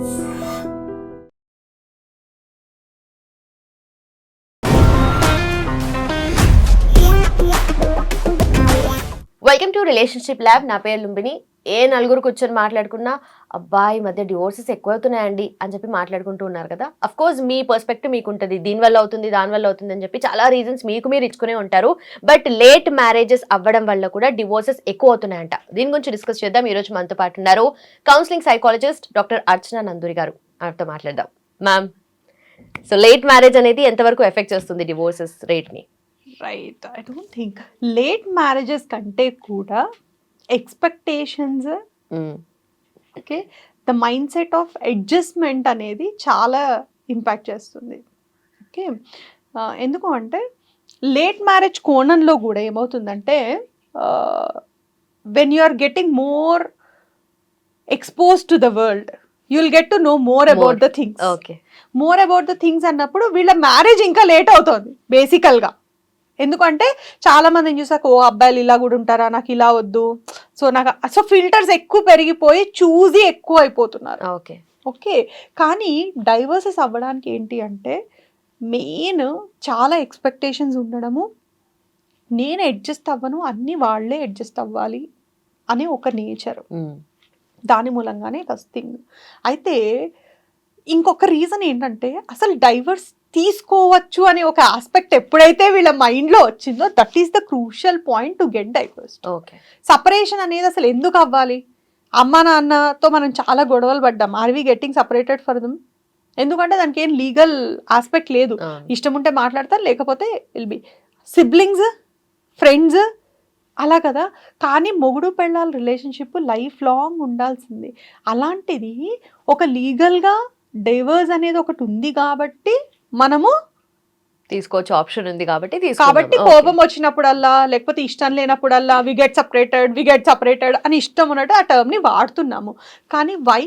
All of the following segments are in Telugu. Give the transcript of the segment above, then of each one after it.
వెల్కమ్ టు రిలేషన్షిప్ ల్యాబ్ నా పేరు లుంబిని. ఏ నలుగురు కూర్చొని మాట్లాడుకున్నా అబ్బాయి మధ్య డివోర్సెస్ ఎక్కువవుతున్నాయండి అని చెప్పి మాట్లాడుకుంటూ ఉన్నారు కదా. అఫ్ కోర్స్ మీ పర్స్పెక్టివ్ మీకు ఉంటుంది దీని వల్ల అవుతుంది దాని వల్ల అవుతుంది అని చెప్పి చాలా రీజన్స్ మీకు మీరు ఇచ్చుకునే ఉంటారు. బట్ లేట్ మ్యారేజెస్ అవ్వడం వల్ల కూడా డివోర్సెస్ ఎక్కువ అవుతున్నాయంట దీని గురించి డిస్కస్ చేద్దాం. ఈరోజు మనతో పాటు ఉన్నారు counselling psychologist doctor Archana Nanduri గారు. ఆమెతో మాట్లాడదాం. మ్యామ్ సో లేట్ మ్యారేజ్ అనేది ఎంతవరకు ఎఫెక్ట్ చేస్తుంది divorces రేట్ని right I don't think late marriages కంటే కూడా expectations okay the mind set of adjustment అనేది చాలా ఇంపాక్ట్ చేస్తుంది. ఓకే ఎందుకు అంటే లేట్ మ్యారేజ్ కోణంలో కూడా ఏమవుతుందంటే when you are getting more expose to the world you will get to know more about the things okay more about the things అన్నప్పుడు వీళ్ళ మ్యారేజ్ ఇంకా లేట్ అవుతుంది బేసికల్గా ఎందుకంటే చాలా మందిని చూసాక ఓ అబ్బాయిలు ఇలా కూడా ఉంటారా? నాకు ఇలా వద్దు. సో నాకు సో ఫిల్టర్స్ ఎక్కువ పెరిగిపోయి చూసి ఎక్కువ అయిపోతున్నారు. ఓకే. ఓకే. కానీ డైవర్సెస్ అవ్వడానికి ఏంటి అంటే మెయిన్ చాలా ఎక్స్పెక్టేషన్స్ ఉండడము. నేను అడ్జస్ట్ అవ్వను అన్ని వాళ్ళే అడ్జస్ట్ అవ్వాలి అనే ఒక నేచర్ దాని మూలంగానే ఫస్ట్ థింగ్ అయితే ఇంకొక రీజన్ ఏంటంటే అసలు డైవర్స్ తీసుకోవచ్చు అనే ఒక ఆస్పెక్ట్ ఎప్పుడైతే వీళ్ళ మైండ్లో వచ్చిందో that is the crucial point to get divorce okay separation అనేది అసలు ఎందుకు అవ్వాలి? అమ్మ నాన్నతో మనం చాలా గొడవలు పడ్డాం. Are we getting separated for them ఎందుకంటే దానికి ఏం లీగల్ ఆస్పెక్ట్ లేదు. ఇష్టం ఉంటే మాట్లాడతారు లేకపోతే విల్ బి సిబ్లింగ్స్ ఫ్రెండ్స్ అలా కదా. కానీ మొగుడు పెళ్ళాల రిలేషన్షిప్ లైఫ్ లాంగ్ ఉండాల్సింది. అలాంటిది ఒక లీగల్గా డైవర్స్ అనేది ఒకటి ఉంది కాబట్టి మనము తీసుకోవచ్చు ఆప్షన్ ఉంది కాబట్టి కాబట్టి. కోపం వచ్చినప్పుడల్లా లేకపోతే ఇష్టం లేనప్పుడల్లా we get separated we get separated అని ఇష్టం ఉన్నట్టు ఆ టర్మ్ని వాడుతున్నాము. కానీ వై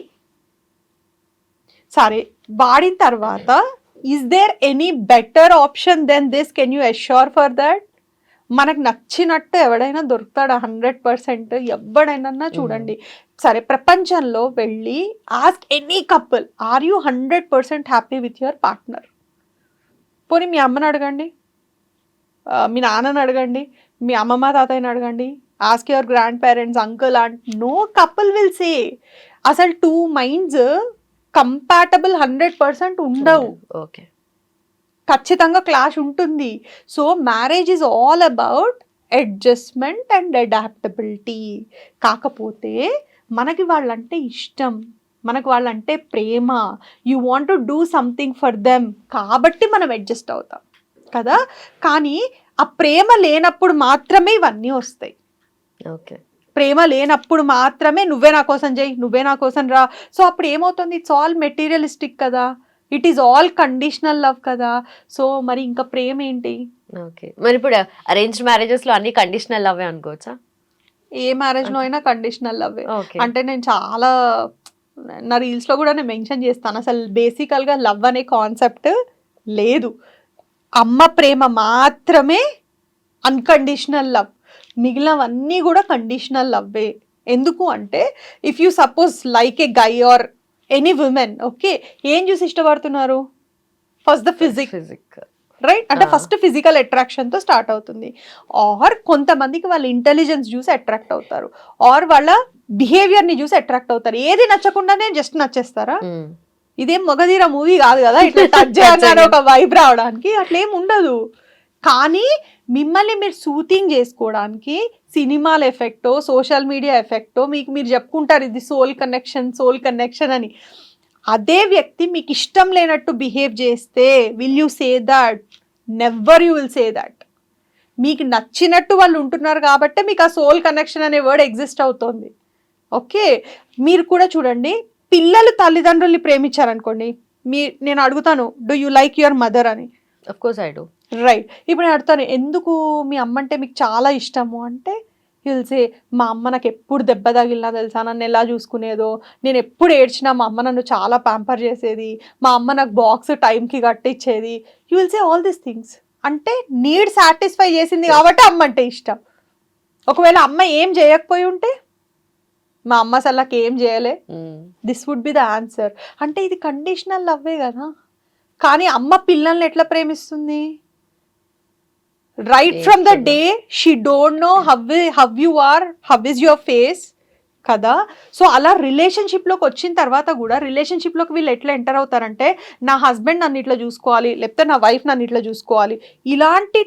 సరే వాడిన తర్వాత is there any better option then this can you assure for that మనకు నచ్చినట్టు ఎవడైనా దొరుకుతాడు? హండ్రెడ్ పర్సెంట్ ఎవడైనా చూడండి. సరే ప్రపంచంలో వెళ్ళి ask any couple are you hundred percent happy with your partner పోనీ మీ అమ్మని అడగండి. మీ నాన్నని అడగండి. మీ అమ్మమ్మ తాతయ్యని అడగండి. Ask your grandparents uncle and no couple will say అసలు two minds compatible hundred percent ఉండవు. ఓకే ఖచ్చితంగా క్లాష్ ఉంటుంది. So marriage is all about adjustment and adaptability కాకపోతే మనకి వాళ్ళంటే ఇష్టం. మనకు వాళ్ళంటే ప్రేమ. You want to do something for them కాబట్టి మనం అడ్జస్ట్ అవుతాం. కదా? కానీ ఆ ప్రేమ లేనప్పుడు మాత్రమే ఇవన్నీ వస్తాయి. ఓకే. ప్రేమ లేనప్పుడు మాత్రమే నువ్వే నా కోసం చేయి నువ్వే నా కోసం రా. సో అప్పుడు ఏమవుతుంది? ఇట్స్ ఆల్ మెటీరియలిస్టిక్ కదా? It is all conditional love కదా? సో మరి ఇంకా ప్రేమ ఏంటి? ఓకే. మరి ఇప్పుడు అరేంజ్ మ్యారేజెస్లో అన్ని కండిషనల్ అవే అనుకోవచ్చా? ఏ మ్యారేజ్లో అయినా కండిషనల్ లవ్ అంటే నేను చాలా నా రీల్స్లో కూడా నేను మెన్షన్ చేస్తాను. అసలు బేసికల్గా లవ్ అనే కాన్సెప్ట్ లేదు. అమ్మ ప్రేమ మాత్రమే అన్కండిషనల్ లవ్ మిగిలినవన్నీ కూడా కండిషనల్ లవ్వే ఎందుకు అంటే if you suppose like a guy or any women okay ఏం చూసి ఇష్టపడుతున్నారు? First the physique physique right అంటే. ఫస్ట్ ఫిజికల్ అట్రాక్షన్తో స్టార్ట్ అవుతుంది. ఆర్ కొంతమందికి వాళ్ళ ఇంటెలిజెన్స్ చూసి అట్రాక్ట్ అవుతారు. ఆర్ వాళ్ళ బిహేవియర్ని చూసి అట్రాక్ట్ అవుతారు. ఏది నచ్చకుండానే జస్ట్ నచ్చేస్తారా? ఇదేం మొగధీర మూవీ కాదు కదా? ఇట్లా టచ్ చేయగానే ఒక వైబ్ రావడానికి అట్లేం ఉండదు. కానీ మిమ్మల్ని మీరు సూతింగ్ చేసుకోవడానికి సినిమాల ఎఫెక్టో సోషల్ మీడియా ఎఫెక్టో మీకు మీరు చెప్పుకుంటారు ఇది సోల్ కనెక్షన్ సోల్ కనెక్షన్ అని. అదే వ్యక్తి మీకు ఇష్టం లేనట్టు బిహేవ్ చేస్తే will you say that never you will say that మీకు నచ్చినట్టు వాళ్ళు ఉంటున్నారు కాబట్టి మీకు ఆ సోల్ కనెక్షన్ అనే వర్డ్ ఎగ్జిస్ట్ అవుతుంది. ఓకే మీరు కూడా చూడండి పిల్లలు తల్లిదండ్రుల్ని ప్రేమించారనుకోండి మీ నేను అడుగుతాను do you like your mother అని. కోర్స్ ఐ డూ రైట్ ఇప్పుడు నేను అడుగుతాను ఎందుకు మీ అమ్మ అంటే మీకు చాలా ఇష్టము? అంటే తెలిసే మా అమ్మ నాకు ఎప్పుడు దెబ్బ తగిలినా తెలుసా? నన్ను ఎలా చూసుకునేదో? నేను ఎప్పుడు ఏడ్చినా మా అమ్మ నన్ను చాలా ప్యాంపర్ చేసేది. మా అమ్మ నాకు బాక్స్ టైంకి కట్టించేది you will say all these things అంటే నీడ్ సాటిస్ఫై చేసింది కాబట్టి అమ్మ అంటే ఇష్టం. ఒకవేళ అమ్మ ఏం చేయకపోయి ఉంటే మా అమ్మ అసలు నాకు ఏం చేయలే. This would be the answer అంటే ఇది కండిషనల్ లవ్వే కదా. కానీ అమ్మ పిల్లల్ని ఎట్లా ప్రేమిస్తుంది? Right from the day she don't know how how you are how is your face కదా? సో అలా రిలేషన్షిప్లోకి వచ్చిన తర్వాత కూడా రిలేషన్షిప్లోకి వీళ్ళు ఎట్లా ఎంటర్ అవుతారంటే నా హస్బెండ్ నన్ను ఇట్లా చూసుకోవాలి లేకపోతే నా వైఫ్ నన్ను ఇట్లా చూసుకోవాలి ఇలాంటి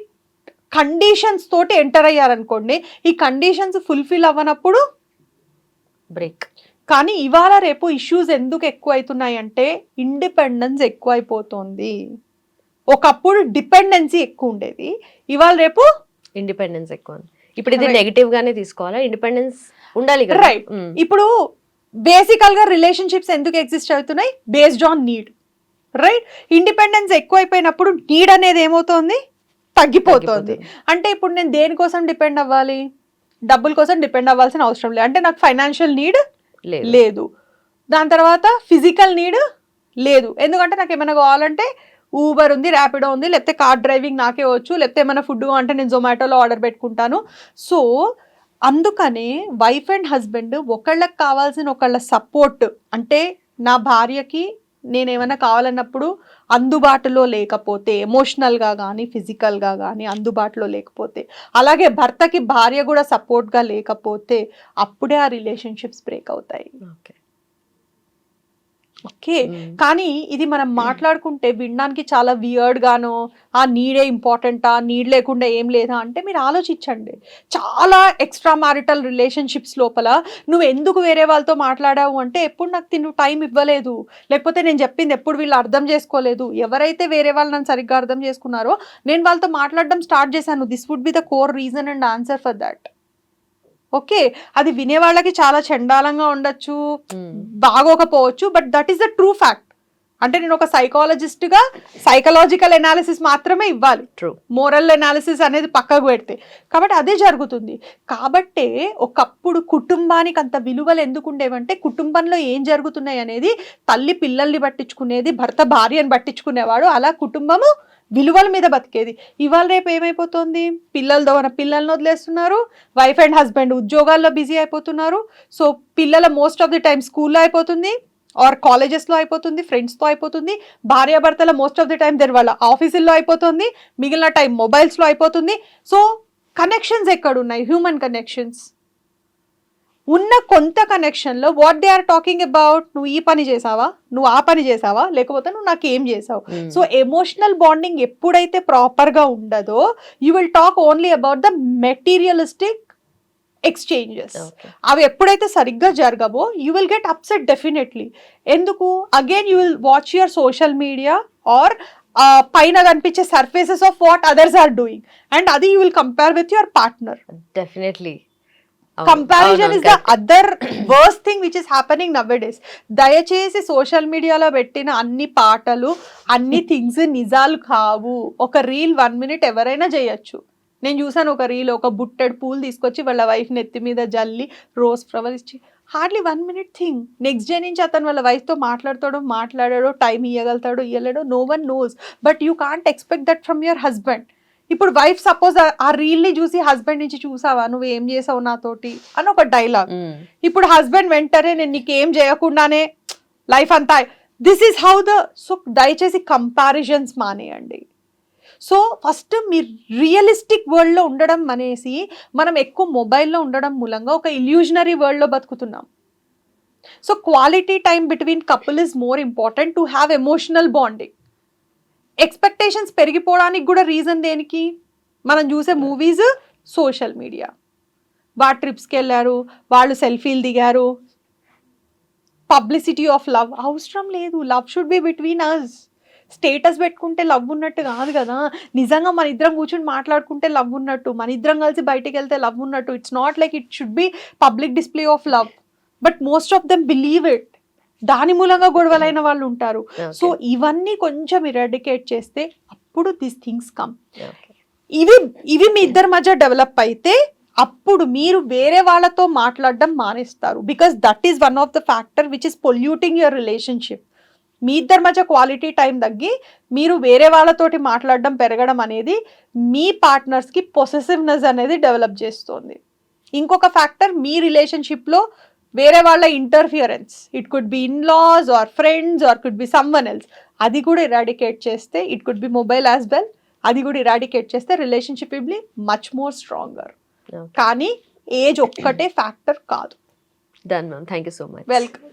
కండిషన్స్ తోటి ఎంటర్ అయ్యారనుకోండి ఈ కండిషన్స్ ఫుల్ఫిల్ అవ్వనప్పుడు బ్రేక్ కానీ ఇవాళ రేపు ఇష్యూస్ ఎందుకు ఎక్కువ అవుతున్నాయి అంటే ఇండిపెండెన్స్ ఎక్కువ అయిపోతుంది ఒకప్పుడు డిపెండెన్సీ ఎక్కువ ఉండేది. ఇవాళ రేపు ఇండిపెండెన్స్ ఎక్కువ. ఇప్పుడు ఇది. నెగిటివ్ గానే తీసుకోవాలా? ఇండిపెండెన్స్ ఉండాలి కదా. Right. ఉమ్. ఇప్పుడు బేసికల్గా రిలేషన్షిప్స్ ఎందుకు ఎగ్జిస్ట్ అవుతున్నాయి? Based on need right independence ఎక్కువైపోయినప్పుడు need అనేది ఏమవుతోంది? తగ్గిపోతుంది. అంటే ఇప్పుడు నేను దేనికోసం డిపెండ్ అవ్వాలి? డబ్బుల కోసం డిపెండ్ అవ్వాల్సిన అవసరం లేదు అంటే నాకు ఫైనాన్షియల్ నీడ్ లేదు. దాని తర్వాత ఫిజికల్ నీడ్ లేదు. ఎందుకంటే నాకు ఏమైనా కావాలంటే ఊబర్ ఉంది ర్యాపిడో ఉంది లేకపోతే కార్ డ్రైవింగ్ నాకే వచ్చు లేకపోతే ఏమైనా ఫుడ్ అంటే నేను జొమాటోలో ఆర్డర్ పెట్టుకుంటాను. సో అందుకనే వైఫ్ అండ్ హస్బెండ్ ఒకళ్ళకి కావాల్సిన ఒకళ్ళ సపోర్ట్ అంటే నా భార్యకి నేను ఏమైనా కావాలన్నప్పుడు అందుబాటులో లేకపోతే ఎమోషనల్గా కానీ ఫిజికల్గా కానీ అందుబాటులో లేకపోతే అలాగే భర్తకి భార్య కూడా సపోర్ట్గా లేకపోతే అప్పుడే ఆ రిలేషన్షిప్స్ బ్రేక్ అవుతాయి. ఓకే. ఓకే. కానీ ఇది మనం మాట్లాడుకుంటే వినడానికి చాలా వియర్డ్ గానో ఆ నీడే ఇంపార్టెంటా నీడ్ లేకుండా ఏం లేదా అంటే మీరు ఆలోచించండి. చాలా ఎక్స్ట్రా మ్యారిటల్ రిలేషన్షిప్స్ లోపల నువ్వు ఎందుకు వేరే వాళ్ళతో మాట్లాడావు అంటే ఎప్పుడు నాకు తిను టైం ఇవ్వలేదు. లేకపోతే నేను చెప్పింది ఎప్పుడు వీళ్ళు అర్థం చేసుకోలేదు. ఎవరైతే వేరే వాళ్ళు నన్ను సరిగ్గా అర్థం చేసుకున్నారో నేను వాళ్ళతో మాట్లాడడం స్టార్ట్ చేశాను. This would be the core reason and answer for that okay అది వినే వాళ్ళకి చాలా చండాలంగా ఉండొచ్చు um. బాగోకపోవచ్చు but that is the true fact అంటే నేను ఒక సైకాలజిస్ట్గా సైకలాజికల్ ఎనాలిసిస్ మాత్రమే ఇవ్వాలి. ట్రూ మోరల్ ఎనాలిసిస్ అనేది పక్కకు పెడితే. కాబట్టి అదే జరుగుతుంది. కాబట్టే ఒకప్పుడు కుటుంబానికి అంత విలువలు ఎందుకు ఉండేవంటే కుటుంబంలో ఏం జరుగుతున్నాయి అనేది తల్లి పిల్లల్ని పట్టించుకునేది భర్త భార్యను పట్టించుకునేవాడు అలా కుటుంబము విలువల మీద బతికేది. ఇవాళ రేపు ఏమైపోతుంది? పిల్లలతో మన పిల్లల్ని వదిలేస్తున్నారు. వైఫ్ అండ్ హస్బెండ్ ఉద్యోగాల్లో బిజీ అయిపోతున్నారు. సో పిల్లల మోస్ట్ ఆఫ్ ది టైం స్కూల్లో అయిపోతుంది. ఆర్ కాలేజెస్లో అయిపోతుంది. ఫ్రెండ్స్తో అయిపోతుంది. భార్యాభర్తల most of the time their వాళ్ళ ఆఫీసుల్లో అయిపోతుంది. మిగిలిన టైం మొబైల్స్లో అయిపోతుంది. సో కనెక్షన్స్ ఎక్కడున్నాయి? హ్యూమన్ కనెక్షన్స్ ఉన్న కొంత కనెక్షన్లో what they are talking about నువ్వు ఈ పని చేసావా? నువ్వు ఆ పని చేసావా? లేకపోతే నువ్వు నాకు ఏం చేసావు. సో ఎమోషనల్ బాండింగ్ ఎప్పుడైతే ప్రాపర్గా ఉండదో you will talk only about the materialistic exchanges అవి ఎప్పుడైతే సరిగ్గా జరగవో you will get upset definitely ఎందుకు? Again you will watch your social media or పైన కనిపించే surfaces of what others are doing and అది you will compare with your partner definitely comparison is the other worst thing which is happening nowadays దయచేసి సోషల్ మీడియాలో పెట్టిన అన్ని పాటలు అన్ని థింగ్స్ నిజాలు కావు. ఒక రీల్ వన్ మినిట్ ఎవరైనా చేయొచ్చు. నేను చూసాను ఒక రీల్ ఒక బుట్టెడ్ పూలు తీసుకొచ్చి వాళ్ళ వైఫ్ నెత్తి మీద జల్లి రోజ్ ఫ్లవర్ ఇచ్చి hardly one minute thing next day నుంచి అతను వాళ్ళ వైఫ్తో మాట్లాడతాడో మాట్లాడాడో టైం ఇవ్వగలుగుతాడో ఇవ్వలేడో no one knows but you can't expect that from your husband ఇప్పుడు వైఫ్ సపోజ్ ఆ రీల్ని చూసి హస్బెండ్ నుంచి చూసావా? నువ్వు ఏం చేసావు నాతోటి? అని ఒక డైలాగ్ ఇప్పుడు హస్బెండ్ వెంటనే నేను నీకు ఏం చేయకుండానే లైఫ్ అంతా this is how the so దయచేసి కంపారిజన్స్ మానేయండి. సో ఫస్ట్ మీరు రియలిస్టిక్ వరల్డ్లో ఉండడం అనేసి మనం ఎక్కువ మొబైల్లో ఉండడం మూలంగా ఒక ఇల్యూజనరీ వరల్డ్లో బతుకుతున్నాం. So quality time between couple is more important to have emotional bonding expectations పెరిగిపోవడానికి కూడా రీజన్ దేనికి? మనం చూసే మూవీస్ సోషల్ మీడియా వాడు ట్రిప్స్కి వెళ్ళారు వాళ్ళు సెల్ఫీలు దిగారు. పబ్లిసిటీ ఆఫ్ లవ్ అవసరం లేదు. Love should be between us status పెట్టుకుంటే లవ్ ఉన్నట్టు కాదు కదా. నిజంగా మన ఇద్దరం కూర్చొని మాట్లాడుకుంటే లవ్ ఉన్నట్టు మన ఇద్దరం కలిసి బయటికి వెళ్తే లవ్ ఉన్నట్టు. It's not like it should be public display of love but most of them believe it దాని మూలంగా గొడవలైన వాళ్ళు ఉంటారు. సో ఇవన్నీ కొంచెం ఇరాడికేట్ చేస్తే అప్పుడు దిస్ థింగ్స్ కమ్ ఇవి ఇవి మీ ఇద్దరి మధ్య డెవలప్ అయితే అప్పుడు మీరు వేరే వాళ్ళతో మాట్లాడడం మానేస్తారు. Because that is one of the factor which is polluting your relationship మీ ఇద్దరి మధ్య క్వాలిటీ టైం తగ్గి మీరు వేరే వాళ్ళతోటి మాట్లాడడం పెరగడం అనేది మీ పార్ట్నర్స్కి పొసెసివ్నెస్ అనేది డెవలప్ చేస్తుంది. ఇంకొక ఫ్యాక్టర్ మీ రిలేషన్షిప్లో వేరే వాళ్ళ interference it could be in laws or friends or could be someone else అది కూడా ఇరాడికేట్ చేస్తే it could be mobile as well అది కూడా ఇరాడికేట్ చేస్తే relationship will be much more stronger కానీ ఏజ్ ఒక్కటే ఫ్యాక్టర్ కాదు. Done ma'am thank you so much welcome